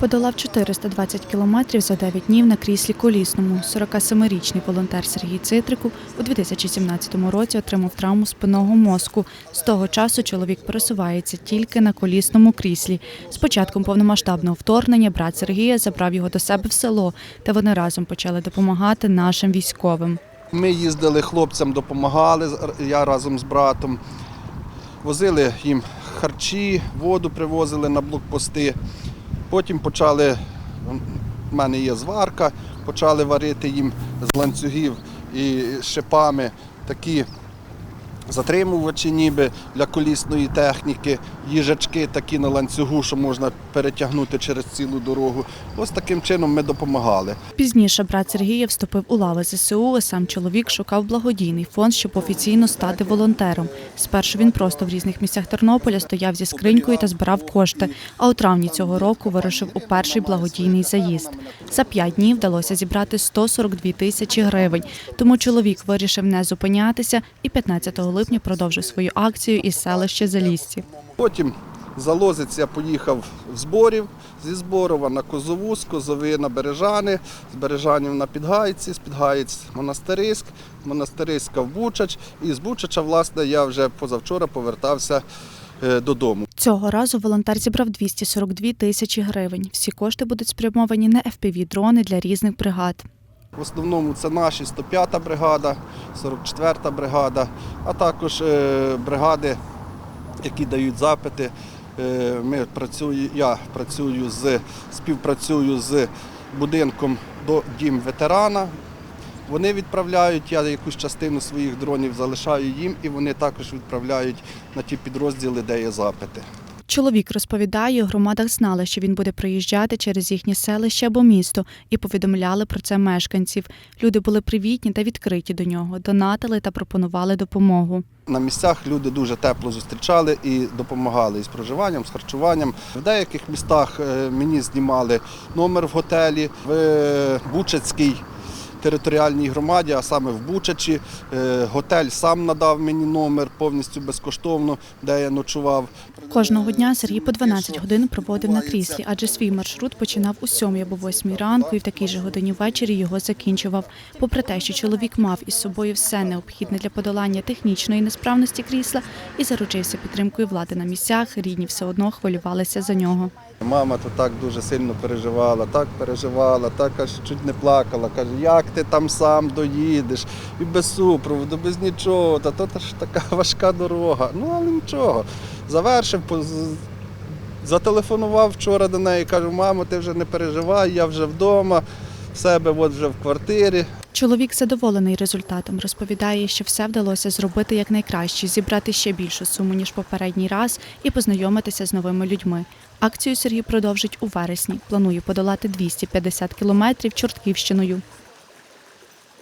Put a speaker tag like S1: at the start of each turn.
S1: Подолав 420 кілометрів за 9 днів на кріслі колісному. 47-річний волонтер Сергій Цитриков у 2017 році отримав травму спинного мозку. З того часу чоловік пересувається тільки на колісному кріслі. З початком повномасштабного вторгнення брат Сергія забрав його до себе в село, та вони разом почали допомагати нашим військовим.
S2: Ми їздили хлопцям, допомагали я разом з братом. Возили їм харчі, воду привозили на блокпости. Потім почали, в мене є зварка, почали варити їм з ланцюгів і шипами такі затримувачі ніби для колісної техніки, їжачки такі на ланцюгу, що можна перетягнути через цілу дорогу. Ось таким чином ми допомагали.
S1: Пізніше брат Сергія вступив у лави ЗСУ, а сам чоловік шукав благодійний фонд, щоб офіційно стати волонтером. Спершу він просто в різних місцях Тернополя стояв зі скринькою та збирав кошти. А у травні цього року вирушив у перший благодійний заїзд. За п'ять днів вдалося зібрати 142 тисячі гривень. Тому чоловік вирішив не зупинятися і 15 липня продовжив свою акцію із селища Залісці.
S2: Потім за Лозиць я поїхав в зборів зі Зборова на Козову, з Козови на Бережани, з Бережанів на Підгайці, з Підгаєць Монастириськ, Монастириська в Бучач. І з Бучача, власне, я вже позавчора повертався е, додому.
S1: Цього разу волонтер зібрав 242 тисячі гривень. Всі кошти будуть спрямовані на FPV-дрони для різних бригад.
S2: В основному це наші 105-та бригада, 44-та бригада, а також е, бригади, які дають запити. Е, Ми працюю, я працюю з співпрацюю з будинком до дім ветерана. Вони відправляють, я якусь частину своїх дронів залишаю їм, і вони також відправляють на ті підрозділи, де є запити.
S1: Чоловік розповідає, у громадах знали, що він буде приїжджати через їхнє селище або місто, і повідомляли про це мешканців. Люди були привітні та відкриті до нього, донатили та пропонували допомогу.
S2: На місцях люди дуже тепло зустрічали і допомагали із проживанням, з харчуванням. В деяких містах е, мені знімали номер в готелі в Бучацькій територіальній громаді, а саме в Бучачі. Е, Готель сам надав мені номер повністю безкоштовно, де я ночував.
S1: Кожного дня Сергій по 12 годин проводив на кріслі, адже свій маршрут починав у 7 або 8 ранку і в такій же годині ввечері його закінчував. Попри те, що чоловік мав із собою все необхідне для подолання технічної несправності крісла і заручився підтримкою влади на місцях, рідні все одно хвилювалися за нього.
S2: Мама то так дуже сильно переживала, так переживала, так аж чуть не плакала. Каже, як ти там сам доїдеш, і без супроводу, без нічого, та то ж така важка дорога. Ну, але нічого. Завершив, зателефонував вчора до неї, кажу, мамо, ти вже не переживай, я вже вдома, в себе от вже в квартирі.
S1: Чоловік задоволений результатом. Розповідає, що все вдалося зробити якнайкраще, зібрати ще більшу суму ніж попередній раз і познайомитися з новими людьми. Акцію Сергій продовжить у вересні. Планує подолати 250 кілометрів Чортківщиною.